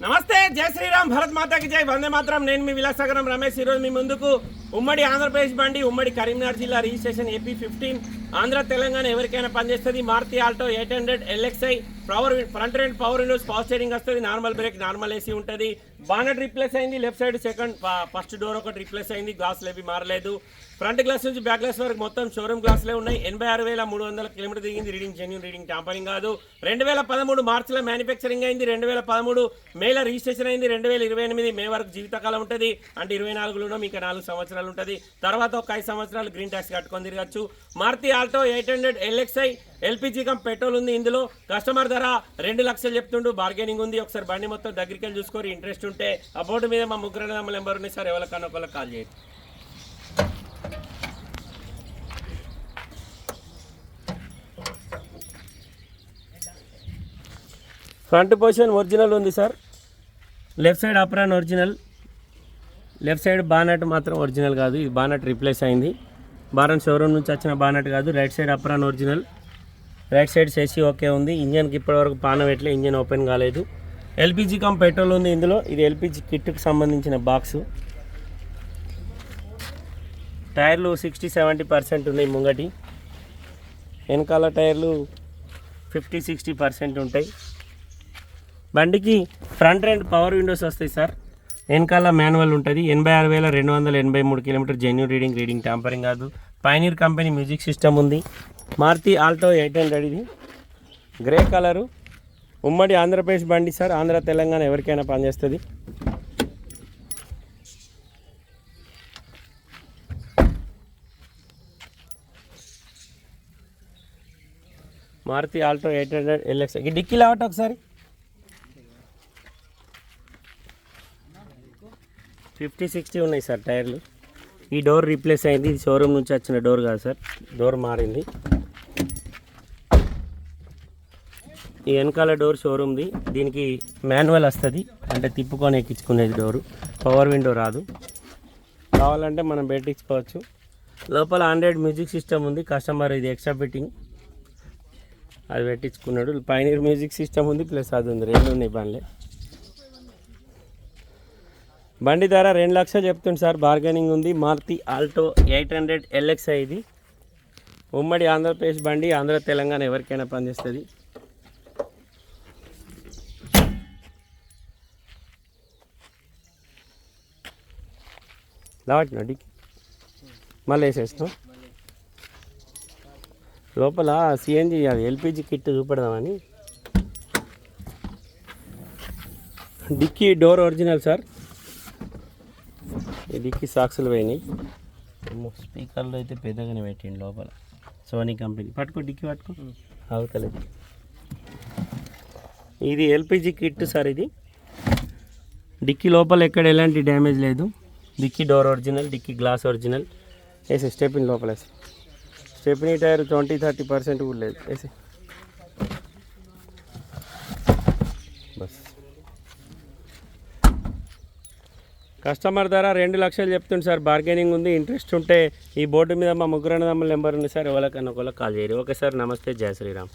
నమస్తే జై శ్రీరామ్ భరత్ మాతాకి జై. వందే మాత్రం. నేను మీ విలాసగరం రమేష్. ఈరోజు మీ ముందుకు ఉమ్మడి ఆంధ్రప్రదేశ్ బండి ఉమ్మడి కరీంనగర్ జిల్లా registration AP fifty. Andhra Telangana ఎవరికైనా పనిచేస్తుంది Maruti Alto eight hundred LXI power front and power windows power steering వస్తుంది. నార్మల్ బ్రేక్ నార్మల్ ఏసీ ఉంటుంది. బానట్ రిప్లేస్ అయింది. Left side second first door ఒకటి రిప్లేస్ అయింది. గ్లాసులు ఏవి మారలేదు. ఫ్రంట్ గ్లాస్ నుంచి బ్యాక్ గ్లాస్ వరకు మొత్తం షోరూమ్ గ్లాసులే ఉన్నాయి. ఎనభై ఆరు వేల మూడు వందల కిలోమీటర్ దిగింది రీడింగ్ జెన్యున్ రీడింగ్ టాంపరింగ్ కాదు. రెండు వేల పదమూడు మార్చిలో మ్యానుఫ్యాక్చరింగ్ అయింది. రెండు వేల పదమూడు మేల రిజిస్ట్రేషన్ అయింది. రెండు వేల ఇరవై ఎనిమిది మే వరకు జీవితకాలం ఉంటుంది. అంటే ఇరవై నాలుగులోనో మీకు నాలుగు సంవత్సరాలు ఉంటుంది. తర్వాత ఒక ఐదు సంవత్సరాలు గ్రీన్ ట్యాక్స్ కట్టుకొని తిరగచ్చు. Maruti Alto eight hundred LXI LPG cum petrol ఉంది. ఇందులో కస్టమర్ ధర రెండు లక్షలు చెప్తుండు. బార్గెనింగ్ ఉంది. ఒకసారి బండి మొత్తం దగ్గరికి వెళ్ళి చూసుకొని ఇంట్రెస్ట్ ఉంటే ఆ బోర్డు మీద మా ముగ్గురు నెంబర్ ఉన్నాయి. సార్ ఎవరికన్నా ఒకళ్ళకి కాల్ చేయండి. ఫ్రంట్ పొజిషన్ ఒరిజినల్ ఉంది sir. Left side apron original. Left side bonnet మాత్రం ఒరిజినల్ కాదు. ఇది బానట్ రీప్లేస్ అయింది. బారన్ షోరూమ్ నుంచి వచ్చిన బానట్ కాదు. Right side apron original. Right side chassis okay ఉంది. ఇంజన్కి ఇప్పటివరకు పాన పెట్టలే ఇంజన్ ఓపెన్ కాలేదు. ఎల్పిజి కమ్ పెట్రోల్ ఉంది ఇందులో. ఇది ఎల్పిజి కిట్కి సంబంధించిన బాక్సు. టైర్లు సిక్స్టీ సెవెంటీ పర్సెంట్ ఉన్నాయి ముంగటి. వెనకాల టైర్లు ఫిఫ్టీ సిక్స్టీ పర్సెంట్ ఉంటాయి. బండికి ఫ్రంట్ అండ్ పవర్ విండోస్ వస్తాయి సార్. వెనకాల మాన్యువల్ ఉంటుంది. ఎనభై ఆరు వేల రెండు వందల ఎనభై మూడు kilometer genuine reading reading tampering కాదు. పైనీర్ కంపెనీ మ్యూజిక్ సిస్టమ్ ఉంది. మారుతి ఆల్టో ఎయిట్ హండ్రెడ్ ఇది. Grey colour. ఉమ్మడి ఆంధ్రప్రదేశ్ బండి సార్. ఆంధ్ర తెలంగాణ ఎవరికైనా పనిచేస్తుంది. Maruti Alto eight hundred LX ఈ డిక్కీ లావట ఒకసారి. ఫిఫ్టీ సిక్స్టీ ఉన్నాయి సార్ టైర్లు. ఈ డోర్ రీప్లేస్ అయింది. ఇది షోరూమ్ నుంచి వచ్చిన డోర్ కాదు సార్. డోర్ మారింది. ఈ వెనకాల డోర్ షోరూమ్ది. దీనికి మాన్యువల్ వస్తుంది. అంటే తిప్పుకొని ఎక్కించుకునేది డోరు. పవర్ విండో రాదు. కావాలంటే మనం పెట్టించుకోవచ్చు లోపల ఆండ్రాయిడ్ మ్యూజిక్ సిస్టమ్ ఉంది. కస్టమర్ ఇది ఎక్స్ట్రా ఫిట్టింగ్. అది పెట్టించుకున్నాడు. పైనీర్ మ్యూజిక్ సిస్టమ్ ఉంది. ప్లస్ అది ఉంది. రెండు ఉన్నాయి బండ్లే. బండి ధర రెండు లక్షలు చెప్తుంది సార్ బార్గెనింగ్ ఉంది. Maruti Alto eight hundred LXI ఇది. ఉమ్మడి ఆంధ్రప్రదేశ్ బండి ఆంధ్ర తెలంగాణ ఎవరికైనా పనిచేస్తుంది. లావట్ నడికి మళ్ళీ వేసేస్తాం. లోపల సిఎన్జి అది LPG kit చూపెడదామని. Dickey door original sir. ఈ డిక్కీ సాక్సులు పోయినాయి. స్పీకర్లో అయితే పెద్దగానే పెట్టిండు లోపల. సోనీ కంపెనీ పట్టుకో డిక్కీ పట్టుకో. అవతలేదు ఇది ఎల్పిజి కిట్ సార్ ఇది. డిక్కీ లోపల ఎక్కడ ఎలాంటి డ్యామేజ్ లేదు. Dickey door original dickey glass original. వేసి స్టెపిన్ లోపల వేసి stepney tyre twenty thirty percent కూడా లేదు. వేసి బస్. కస్టమర్ ధర రెండు లక్షలు చెప్తుంది సార్. బార్గెనింగ్ ఉంది ఇంట్రెస్ట్ ఉంటే ఈ బోర్డు మీద మా ముగ్గురు అన్నదమ్ముల నెంబర్ ఉంది సార్. ఎవరికన్నా ఒకళ్ళకి కాల్ చేయరు ఓకే సార్ నమస్తే. జయ శ్రీరామ్.